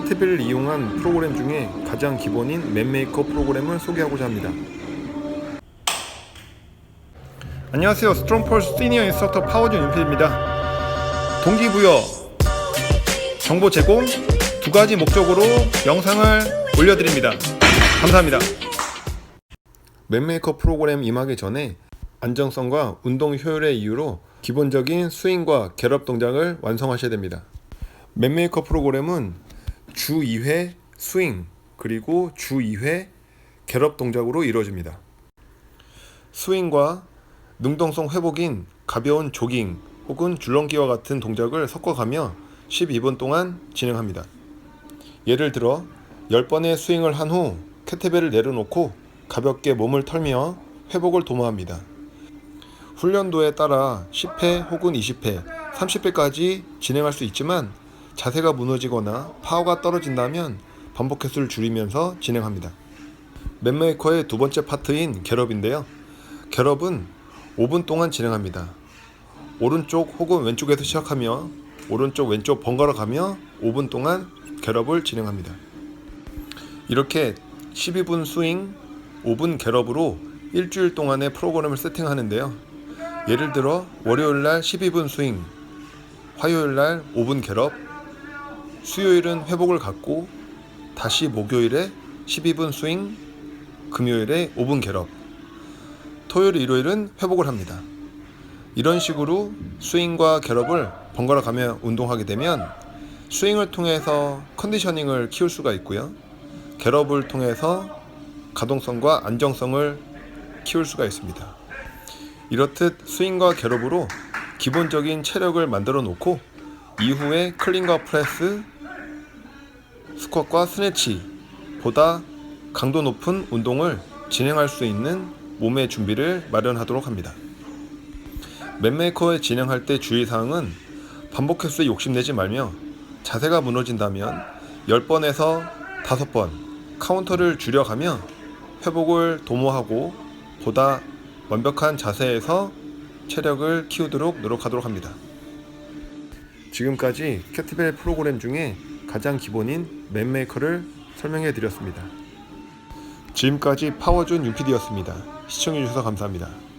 캐트빌을 이용한 프로그램 중에 가장 기본인 맵메이커 프로그램을 소개하고자 합니다. 안녕하세요. 스트롱폴스 시니어 인스트럭터 파워준 윤필입니다. 동기부여, 정보 제공 두 가지 목적으로 영상을 올려드립니다. 감사합니다. 맵메이커 프로그램 임하기 전에 안정성과 운동 효율의 이유로 기본적인 스윙과 겟업 동작을 완성하셔야 됩니다. 맵메이커 프로그램은 주 2회 스윙 그리고 주 2회 겟업 동작으로 이루어집니다. 스윙과 능동성 회복인 가벼운 조깅 혹은 줄넘기와 같은 동작을 섞어가며 12분 동안 진행합니다. 예를 들어 10번의 스윙을 한 후 캐테벨을 내려놓고 가볍게 몸을 털며 회복을 도모합니다. 훈련도에 따라 10회 혹은 20회, 30회까지 진행할 수 있지만 자세가 무너지거나 파워가 떨어진다면 반복 횟수를 줄이면서 진행합니다. 맵메이커의 두 번째 파트인 겟업인데요. 겟업은 5분 동안 진행합니다. 오른쪽 혹은 왼쪽에서 시작하며 오른쪽 왼쪽 번갈아 가며 5분 동안 겟업을 진행합니다. 이렇게 12분 스윙, 5분 겟업으로 일주일 동안의 프로그램을 세팅하는데요. 예를 들어 월요일 날 12분 스윙, 화요일 날 5분 겟업, 수요일은 회복을 갖고 다시 목요일에 12분 스윙, 금요일에 5분 겟업, 토요일, 일요일은 회복을 합니다. 이런 식으로 스윙과 겟업을 번갈아 가며 운동하게 되면 스윙을 통해서 컨디셔닝을 키울 수가 있고요. 겟업을 통해서 가동성과 안정성을 키울 수가 있습니다. 이렇듯 스윙과 겟업으로 기본적인 체력을 만들어 놓고 이후에 클린과 프레스, 스쿼트과 스네치 보다 강도 높은 운동을 진행할 수 있는 몸의 준비를 마련하도록 합니다. 맵메이커에 진행할 때 주의사항은 반복 횟수에 욕심내지 말며 자세가 무너진다면 10번에서 5번 카운터를 줄여가며 회복을 도모하고 보다 완벽한 자세에서 체력을 키우도록 노력하도록 합니다. 지금까지 캐티벨 프로그램 중에 가장 기본인 맵메이커를 설명해 드렸습니다. 지금까지 파워존 윤PD였습니다. 시청해 주셔서 감사합니다.